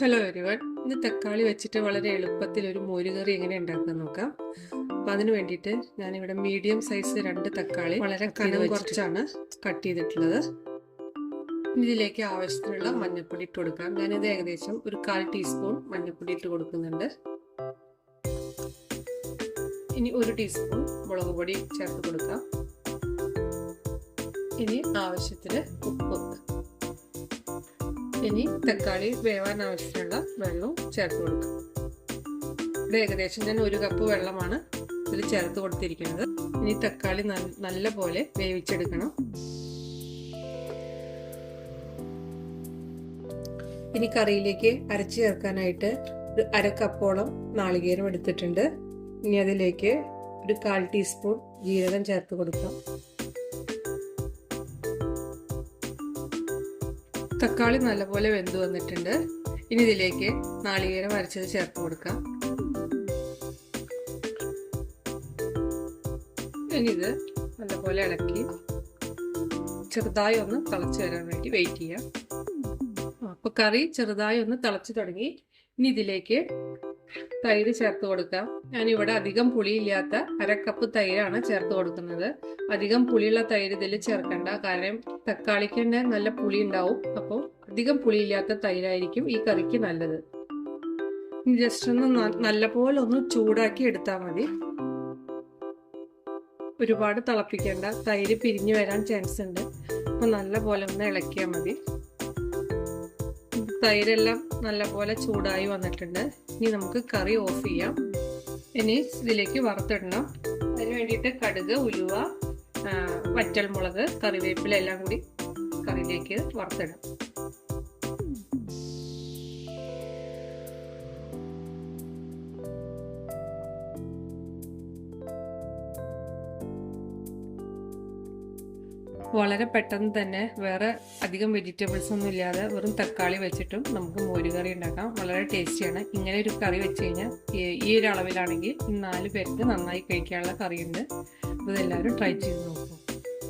Hello everyone ഇന്ന് തക്കാളി വെച്ചിട്ട് വളരെ എളുപ്പത്തിൽ ഒരു മോരുകറി എങ്ങനെ ഉണ്ടാക്കാൻ നോക്കാം. അപ്പം അതിന് വേണ്ടിയിട്ട് ഞാനിവിടെ മീഡിയം സൈസ് രണ്ട് തക്കാളി വളരെ കനം കുറച്ചാണ് കട്ട് ചെയ്തിട്ടുള്ളത്. ഇനി ഇതിലേക്ക് ആവശ്യത്തിനുള്ള മഞ്ഞൾപ്പൊടി ഇട്ട് കൊടുക്കാം. ഞാനിത് ഏകദേശം ഒരു കാൽ ടീസ്പൂൺ മഞ്ഞൾപ്പൊടി ഇട്ട് കൊടുക്കുന്നുണ്ട്. ഇനി ഒരു ടീസ്പൂൺ മുളക് പൊടി ചേർത്ത് കൊടുക്കാം. ഇനി ആവശ്യത്തിന് ഉപ്പ് ഇനി തക്കാളി വേവാൻ ആവശ്യമുള്ള വെള്ളവും ചേർത്ത് കൊടുക്കാം. ഇവിടെ ഏകദേശം ഞാൻ ഒരു കപ്പ് വെള്ളമാണ് ഇതിൽ ചേർത്ത് കൊടുത്തിരിക്കുന്നത്. ഇനി തക്കാളി നല്ല പോലെ വേവിച്ചെടുക്കണം. ഇനി കറിയിലേക്ക് അരച്ചു ചേർക്കാനായിട്ട് ഒരു അര കപ്പോളം നാളികേരം എടുത്തിട്ടുണ്ട്. ഇനി അതിലേക്ക് ഒരു കാൽ ടീസ്പൂൺ ജീരകം ചേർത്ത് കൊടുക്കാം. തക്കാളി നല്ലപോലെ വെന്ത് വന്നിട്ടുണ്ട്. ഇനി ഇതിലേക്ക് നാളികേരം അരച്ചത് ചേർത്ത് കൊടുക്കാം. ഇനി ഇത് നല്ലപോലെ ഇളക്കി ചെറുതായി ഒന്ന് തിളച്ച് വരാൻ വേണ്ടി വെയിറ്റ് ചെയ്യാം. അപ്പൊ കറി ചെറുതായി ഒന്ന് തിളച്ച് തുടങ്ങി. ഇനി ഇതിലേക്ക് തൈര് ചേർത്ത് കൊടുക്കാം. ഞാനിവിടെ അധികം പുളിയില്ലാത്ത അരക്കപ്പ് കപ്പ് തൈരാണ് ചേർത്ത് കൊടുക്കുന്നത്. അധികം പുളിയുള്ള തൈര് ഇതിൽ ചേർക്കണ്ട. കാരണം തക്കാളിക്ക് തന്നെ നല്ല പുളി ഉണ്ടാവും അപ്പോൾ അധികം പുളിയില്ലാത്ത തൈരായിരിക്കും ഈ കറിക്ക് നല്ലത്. ജസ്റ്റ് ഒന്ന് നല്ലപോലെ ഒന്ന് ചൂടാക്കി എടുത്താൽ മതി. ഒരുപാട് തിളപ്പിക്കേണ്ട. തൈര് പിരിഞ്ഞു വരാൻ ചാൻസ് ഉണ്ട്. അപ്പൊ നല്ല പോലെ ഒന്ന് ഇളക്കിയാൽ മതി. തൈരെല്ലാം നല്ലപോലെ ചൂടായി വന്നിട്ടുണ്ട്. ഇനി നമുക്ക് കറി ഓഫ് ചെയ്യാം. ഇനി ഇതിലേക്ക് വറുത്തിടണം. അതിന് വേണ്ടിയിട്ട് കടുക് ഉലുവ വറ്റൽമുളക് കറിവേപ്പില എല്ലാം കൂടി കറിയിലേക്ക് വറുത്തിടാം. വളരെ പെട്ടെന്ന് തന്നെ വേറെ അധികം വെജിറ്റബിൾസ് ഒന്നും ഇല്ലാതെ വെറും തക്കാളി വെച്ചിട്ടും നമുക്ക് മോരുകറി ഉണ്ടാക്കാം. വളരെ ടേസ്റ്റിയാണ് ഇങ്ങനെ ഒരു കറി വെച്ച് കഴിഞ്ഞാൽ ഈ ഒരു അളവിലാണെങ്കിൽ നാല് പേർക്ക് നന്നായി കഴിക്കാനുള്ള കറിയുണ്ട്. അപ്പോൾ ഇതെല്ലാവരും ട്രൈ ചെയ്ത് നോക്കും.